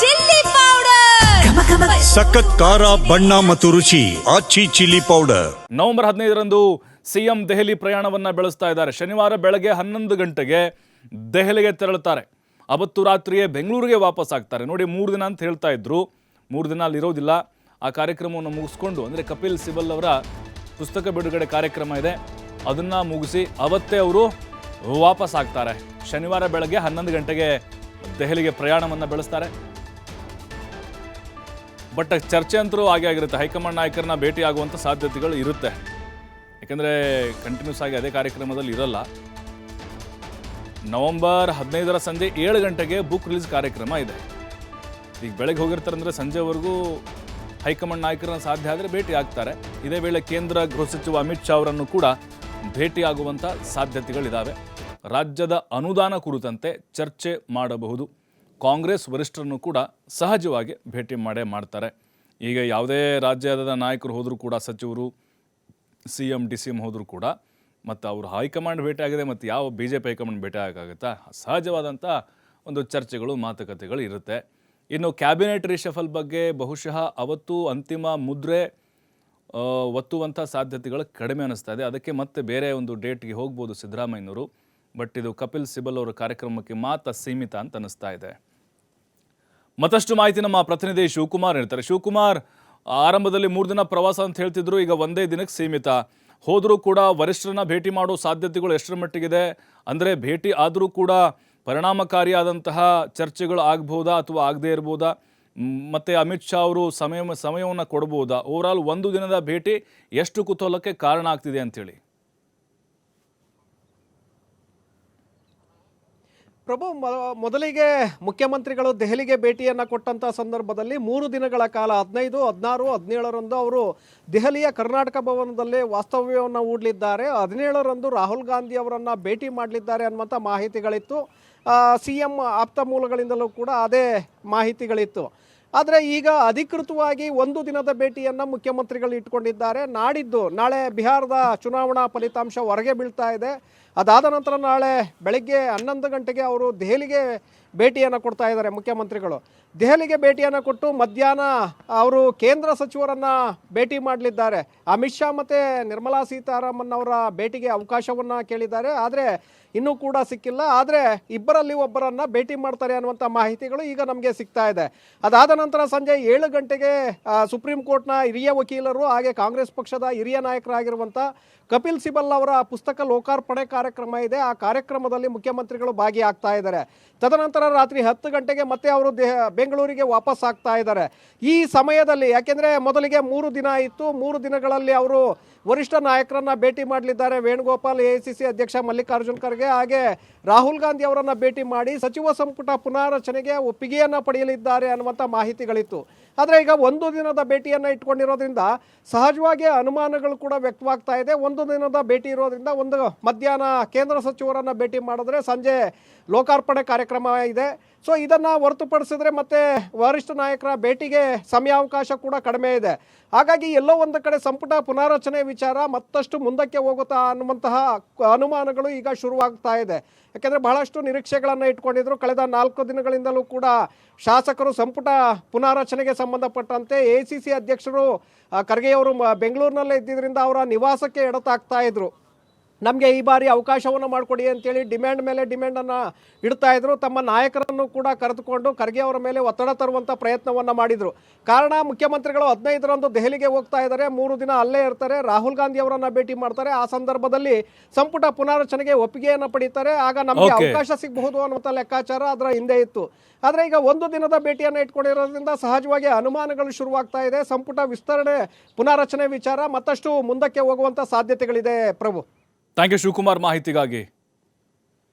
Chilli powder. ಸಖತ್ ಖಾರ ಬಣ್ಣ ಮತ್ತು ರುಚಿ ಆಚಿ ಚಿಲ್ಲಿ ಪೌಡರ್. ನವೆಂಬರ್ ಹದಿನೈದರಂದು ಸಿಎಂ ದೆಹಲಿ ಪ್ರಯಾಣವನ್ನ ಬೆಳೆಸ್ತಾ ಇದ್ದಾರೆ. ಶನಿವಾರ ಬೆಳಗ್ಗೆ ಹನ್ನೊಂದು ಗಂಟೆಗೆ ದೆಹಲಿಗೆ ತೆರಳುತ್ತಾರೆ. ಅವತ್ತು ರಾತ್ರಿಯೇ ಬೆಂಗಳೂರಿಗೆ ವಾಪಸ್ ಆಗ್ತಾರೆ. ನೋಡಿ ಮೂರು ದಿನ ಅಂತ ಹೇಳ್ತಾ ಇದ್ರು. ಮೂರು ದಿನ ಅಲ್ಲಿ ಇರೋದಿಲ್ಲ. ಆ ಕಾರ್ಯಕ್ರಮವನ್ನು ಮುಗಿಸ್ಕೊಂಡು ಅಂದರೆ ಕಪಿಲ್ ಸಿಬಲ್ ಅವರ ಪುಸ್ತಕ ಬಿಡುಗಡೆ ಕಾರ್ಯಕ್ರಮ ಇದೆ. ಅದನ್ನು ಮುಗಿಸಿ ಅವತ್ತೇ ಅವರು ವಾಪಸ್ ಆಗ್ತಾರೆ. ಶನಿವಾರ ಬೆಳಗ್ಗೆ ಹನ್ನೊಂದು ಗಂಟೆಗೆ ದೆಹಲಿಗೆ ಪ್ರಯಾಣವನ್ನು ಬೆಳೆಸ್ತಾರೆ. ಬಟ್ ಚರ್ಚೆ ಅಂತರೂ ಹಾಗೆ ಆಗಿರುತ್ತೆ. ಹೈಕಮಾಂಡ್ ನಾಯಕರನ್ನ ಭೇಟಿ ಆಗುವಂಥ ಸಾಧ್ಯತೆಗಳು ಇರುತ್ತೆ. ಯಾಕಂದರೆ ಕಂಟಿನ್ಯೂಸ್ ಆಗಿ ಅದೇ ಕಾರ್ಯಕ್ರಮದಲ್ಲಿ ಇರಲ್ಲ. ನವೆಂಬರ್ ಹದಿನೈದರ ಸಂಜೆ ಏಳು ಗಂಟೆಗೆ ಬುಕ್ ರಿಲೀಸ್ ಕಾರ್ಯಕ್ರಮ ಇದೆ. ಈಗ ಬೆಳಗ್ಗೆ ಹೋಗಿರ್ತಾರೆ ಅಂದರೆ ಸಂಜೆವರೆಗೂ ಹೈಕಮಾಂಡ್ ನಾಯಕರನ್ನ ಸಾಧ್ಯ ಆದರೆ ಭೇಟಿ ಆಗ್ತಾರೆ. ಇದೇ ವೇಳೆ ಕೇಂದ್ರ ಗೃಹ ಸಚಿವ ಅಮಿತ್ ಶಾ ಅವರನ್ನು ಕೂಡ ಭೇಟಿ ಆಗುವಂಥ ಸಾಧ್ಯತೆಗಳಿದ್ದಾವೆ ರಾಜ್ಯದ ಅನುದಾನ ಕುರಿತಂತೆ ಚರ್ಚೆ ಮಾಡಬಹುದು. ಕಾಂಗ್ರೆಸ್ ವರಿಷ್ಠರನ್ನು ಕೂಡ ಸಹಜವಾಗಿ ಭೇಟಿ ಮಾಡೇ ಮಾಡ್ತಾರೆ. ಈಗ ಯಾವುದೇ ರಾಜ್ಯದ ನಾಯಕರು ಹೋದರೂ ಕೂಡ, ಸಚಿವರು C M D C M ಹೋದರೂ ಕೂಡ, ಮತ್ತು ಅವರು ಹೈಕಮಾಂಡ್ ಭೇಟಿ ಆಗಿದೆ, ಮತ್ತು ಯಾವ ಬಿ ಜೆ ಪಿ ಹೈಕಮಾಂಡ್ ಭೇಟಿ ಆಗೋಕ್ಕಾಗುತ್ತಾ? ಸಹಜವಾದಂಥ ಒಂದು ಚರ್ಚೆಗಳು, ಮಾತುಕತೆಗಳು ಇರುತ್ತೆ. ಇನ್ನು ಕ್ಯಾಬಿನೆಟ್ ರಿಷಫಲ್ ಬಗ್ಗೆ ಬಹುಶಃ ಅವತ್ತು ಅಂತಿಮ ಮುದ್ರೆ ಒತ್ತುವಂಥ ಸಾಧ್ಯತೆಗಳು ಕಡಿಮೆ ಅನ್ನಿಸ್ತಾ ಇದೆ. ಅದಕ್ಕೆ ಮತ್ತೆ ಬೇರೆ ಒಂದು ಡೇಟ್ಗೆ ಹೋಗ್ಬೋದು ಸಿದ್ದರಾಮಯ್ಯನವರು. ಬಟ್ ಇದು ಕಪಿಲ್ ಸಿಬಲ್ ಅವರ ಕಾರ್ಯಕ್ರಮಕ್ಕೆ ಮಾತ್ರ ಸೀಮಿತ ಅಂತ ಅನಿಸ್ತಾ ಇದೆ. ಮತ್ತಷ್ಟು ಮಾಹಿತಿ ನಮ್ಮ ಪ್ರತಿನಿಧಿ ಶಿವಕುಮಾರ್ ಹೇಳ್ತಾರೆ. ಶಿವಕುಮಾರ್, ಆರಂಭದಲ್ಲಿ ಮೂರು ದಿನ ಪ್ರವಾಸ ಅಂತ ಹೇಳ್ತಿದ್ರು, ಈಗ ಒಂದೇ ದಿನಕ್ಕೆ ಸೀಮಿತ. ಹೋದರೂ ಕೂಡ ವರಿಷ್ಠರನ್ನ ಭೇಟಿ ಮಾಡೋ ಸಾಧ್ಯತೆಗಳು ಎಷ್ಟರ ಮಟ್ಟಿಗಿದೆ? ಅಂದರೆ ಭೇಟಿ ಆದರೂ ಕೂಡ ಪರಿಣಾಮಕಾರಿಯಾದಂತಹ ಚರ್ಚೆಗಳು ಆಗ್ಬೋದಾ ಅಥವಾ ಆಗದೇ ಇರ್ಬೋದಾ? ಮತ್ತು ಅಮಿತ್ ಶಾ ಅವರು ಸಮಯ, ಸಮಯವನ್ನು ಕೊಡ್ಬೋದಾ? ಓವರಾಲ್ ಒಂದು ದಿನದ ಭೇಟಿ ಎಷ್ಟು ಕುತೂಹಲಕ್ಕೆ ಕಾರಣ ಆಗ್ತಿದೆ ಅಂತೇಳಿ. ಪ್ರಭು ಮೊದಲಿಗೆ ಮುಖ್ಯಮಂತ್ರಿಗಳು ದೆಹಲಿಗೆ ಭೇಟಿಯನ್ನು ಕೊಟ್ಟಂಥ ಸಂದರ್ಭದಲ್ಲಿ ಮೂರು ದಿನಗಳ ಕಾಲ, ಹದಿನೈದು, ಹದಿನಾರು, ಹದಿನೇಳರಂದು ಅವರು ದೆಹಲಿಯ ಕರ್ನಾಟಕ ಭವನದಲ್ಲಿ ವಾಸ್ತವ್ಯವನ್ನು ಹೂಡಲಿದ್ದಾರೆ. ಹದಿನೇಳರಂದು ರಾಹುಲ್ ಗಾಂಧಿ ಅವರನ್ನು ಭೇಟಿ ಮಾಡಲಿದ್ದಾರೆ ಅನ್ನುವಂಥ ಮಾಹಿತಿಗಳಿತ್ತು. ಸಿ ಎಂ ಆಪ್ತ ಮೂಲಗಳಿಂದಲೂ ಕೂಡ ಅದೇ ಮಾಹಿತಿಗಳಿತ್ತು. ಆದರೆ ಈಗ ಅಧಿಕೃತವಾಗಿ ಒಂದು ದಿನದ ಭೇಟಿಯನ್ನು ಮುಖ್ಯಮಂತ್ರಿಗಳು ಇಟ್ಕೊಂಡಿದ್ದಾರೆ. ನಾಡಿದ್ದು ನಾಳೆ ಬಿಹಾರದ ಚುನಾವಣಾ ಫಲಿತಾಂಶ ಹೊರಗೆ ಬೀಳ್ತಾ ಇದೆ. ಅದಾದ ನಂತರ ನಾಳೆ ಬೆಳಗ್ಗೆ ಹನ್ನೊಂದು ಗಂಟೆಗೆ ಅವರು ದೆಹಲಿಗೆ ಭೇಟಿಯನ್ನು ಕೊಡ್ತಾ ಇದ್ದಾರೆ ಮುಖ್ಯಮಂತ್ರಿಗಳು. ದೆಹಲಿಗೆ ಭೇಟಿಯನ್ನು ಕೊಟ್ಟು ಮಧ್ಯಾಹ್ನ ಅವರು ಕೇಂದ್ರ ಸಚಿವರನ್ನು ಭೇಟಿ ಮಾಡಲಿದ್ದಾರೆ. ಅಮಿತ್ ಶಾ ಮತ್ತು ನಿರ್ಮಲಾ ಸೀತಾರಾಮನ್ ಅವರ ಭೇಟಿಗೆ ಅವಕಾಶವನ್ನು ಕೇಳಿದ್ದಾರೆ. ಆದರೆ ಇನ್ನೂ ಕೂಡ ಸಿಕ್ಕಿಲ್ಲ. ಆದರೆ ಇಬ್ಬರಲ್ಲಿ ಒಬ್ಬರನ್ನು ಭೇಟಿ ಮಾಡ್ತಾರೆ ಅನ್ನುವಂಥ ಮಾಹಿತಿಗಳು ಈಗ ನಮಗೆ ಸಿಗ್ತಾ ಇದೆ. ಅದಾದ ನಂತರ ಸಂಜೆ ಏಳು ಗಂಟೆಗೆ ಸುಪ್ರೀಂ ಕೋರ್ಟ್ನ ಹಿರಿಯ ವಕೀಲರು ಹಾಗೆ ಕಾಂಗ್ರೆಸ್ ಪಕ್ಷದ ಹಿರಿಯ ನಾಯಕರಾಗಿರುವಂಥ ಕಪಿಲ್ ಸಿಬಲ್ ಅವರ ಪುಸ್ತಕ ಲೋಕಾರ್ಪಣೆ ಕಾರ್ಯಕ್ರಮ ಇದೆ. ಆ ಕಾರ್ಯಕ್ರಮದಲ್ಲಿ ಮುಖ್ಯಮಂತ್ರಿಗಳು ಭಾಗಿಯಾಗ್ತಾ ಇದ್ದಾರೆ. ತದನಂತರ ರಾತ್ರಿ ಹತ್ತು ಗಂಟೆಗೆ ಮತ್ತೆ ಅವರು ದೇಹ ಬೆಂಗಳೂರಿಗೆ ವಾಪಸ್ ಆಗ್ತಾ ಇದ್ದಾರೆ. ಈ ಸಮಯದಲ್ಲಿ, ಯಾಕೆಂದರೆ ಮೊದಲಿಗೆ ಮೂರು ದಿನ ಇತ್ತು, ಮೂರು ದಿನಗಳಲ್ಲಿ ಅವರು ವರಿಷ್ಠ ನಾಯಕರನ್ನ ಭೇಟಿ ಮಾಡಲಿದ್ದಾರೆ. ವೇಣುಗೋಪಾಲ್ ಎ ಅಧ್ಯಕ್ಷ ಮಲ್ಲಿಕಾರ್ಜುನ್ ಖರ್ಗೆ ಹಾಗೆ ರಾಹುಲ್ ಗಾಂಧಿ ಅವರನ್ನು ಭೇಟಿ ಮಾಡಿ ಸಚಿವ ಸಂಪುಟ ಪುನಾರಚನೆಗೆ ಒಪ್ಪಿಗೆಯನ್ನು ಪಡೆಯಲಿದ್ದಾರೆ ಅನ್ನುವಂಥ ಮಾಹಿತಿಗಳಿತ್ತು. ಆದರೆ ಈಗ ಒಂದು ದಿನದ ಭೇಟಿಯನ್ನು ಇಟ್ಕೊಂಡಿರೋದ್ರಿಂದ ಸಹಜವಾಗಿ ಅನುಮಾನಗಳು ಕೂಡ ವ್ಯಕ್ತವಾಗ್ತಾ ಇದೆ. ಒಂದು ದಿನದ ಭೇಟಿ ಇರೋದ್ರಿಂದ ಒಂದು ಮಧ್ಯಾಹ್ನ ಕೇಂದ್ರ ಸಚಿವರನ್ನ ಭೇಟಿ ಮಾಡಿದ್ರೆ ಸಂಜೆ ಲೋಕಾರ್ಪಣೆ ಕಾರ್ಯಕ್ರಮ ಇದೆ. ಸೊ ಇದನ್ನು ಹೊರತುಪಡಿಸಿದ್ರೆ ಮತ್ತೆ ವರಿಷ್ಠ ನಾಯಕರ ಭೇಟಿಗೆ ಸಮಯಾವಕಾಶ ಕೂಡ ಕಡಿಮೆ ಇದೆ. ಹಾಗಾಗಿ ಎಲ್ಲೋ ಒಂದು ಕಡೆ ಸಂಪುಟ ಪುನಾರಚನೆ ವಿಚಾರ ಮತ್ತಷ್ಟು ಮುಂದಕ್ಕೆ ಹೋಗುತ್ತಾ ಅನ್ನುವಂತಹ ಅನುಮಾನಗಳು ಈಗ ಶುರುವಾಗ್ತಾ ಇದೆ. ಯಾಕೆಂದರೆ ಬಹಳಷ್ಟು ನಿರೀಕ್ಷೆಗಳನ್ನು ಇಟ್ಕೊಂಡಿದ್ರು. ಕಳೆದ ನಾಲ್ಕು ದಿನಗಳಿಂದಲೂ ಕೂಡ ಶಾಸಕರು ಸಂಪುಟ ಪುನಾರಚನೆಗೆ ಸಂಬಂಧಪಟ್ಟಂತೆ ಎ ಸಿ ಸಿ ಅಧ್ಯಕ್ಷರು ಖರ್ಗೆಯವರು ಬೆಂಗಳೂರಿನಲ್ಲೇ ಇದ್ದಿದ್ದರಿಂದ ಅವರ ನಿವಾಸಕ್ಕೆ ಎಡತಾಗ್ತಾ ಇದ್ರು. ನಮಗೆ ಈ ಬಾರಿ ಅವಕಾಶವನ್ನು ಮಾಡಿಕೊಡಿ ಅಂತೇಳಿ ಡಿಮ್ಯಾಂಡ್ ಮೇಲೆ ಡಿಮ್ಯಾಂಡನ್ನು ಇಡ್ತಾ ಇದ್ರು. ತಮ್ಮ ನಾಯಕರನ್ನು ಕೂಡ ಕರೆದುಕೊಂಡು ಖರ್ಗೆ ಅವರ ಮೇಲೆ ಒತ್ತಡ ತರುವಂಥ ಪ್ರಯತ್ನವನ್ನು ಮಾಡಿದರು. ಕಾರಣ ಮುಖ್ಯಮಂತ್ರಿಗಳು ಹದಿನೈದರಂದು ದೆಹಲಿಗೆ ಹೋಗ್ತಾ ಇದ್ದಾರೆ. ಮೂರು ದಿನ ಅಲ್ಲೇ ಇರ್ತಾರೆ. ರಾಹುಲ್ ಗಾಂಧಿ ಅವರನ್ನು ಭೇಟಿ ಮಾಡ್ತಾರೆ. ಆ ಸಂದರ್ಭದಲ್ಲಿ ಸಂಪುಟ ಪುನಾರಚನೆಗೆ ಒಪ್ಪಿಗೆಯನ್ನು ಪಡೀತಾರೆ. ಆಗ ನಮಗೆ ಅವಕಾಶ ಸಿಗಬಹುದು ಅನ್ನುವಂಥ ಲೆಕ್ಕಾಚಾರ ಅದರ ಹಿಂದೆ ಇತ್ತು. ಆದರೆ ಈಗ ಒಂದು ದಿನದ ಭೇಟಿಯನ್ನು ಇಟ್ಕೊಂಡಿರೋದ್ರಿಂದ ಸಹಜವಾಗಿ ಅನುಮಾನಗಳು ಶುರುವಾಗ್ತಾ ಇದೆ. ಸಂಪುಟ ವಿಸ್ತರಣೆ ಪುನಾರಚನೆ ವಿಚಾರ ಮತ್ತಷ್ಟು ಮುಂದಕ್ಕೆ ಹೋಗುವಂಥ ಸಾಧ್ಯತೆಗಳಿದೆ ಪ್ರಭು. ಥ್ಯಾಂಕ್ ಯು ಶಿವಕುಮಾರ್ ಮಾಹಿತಿಗಾಗಿ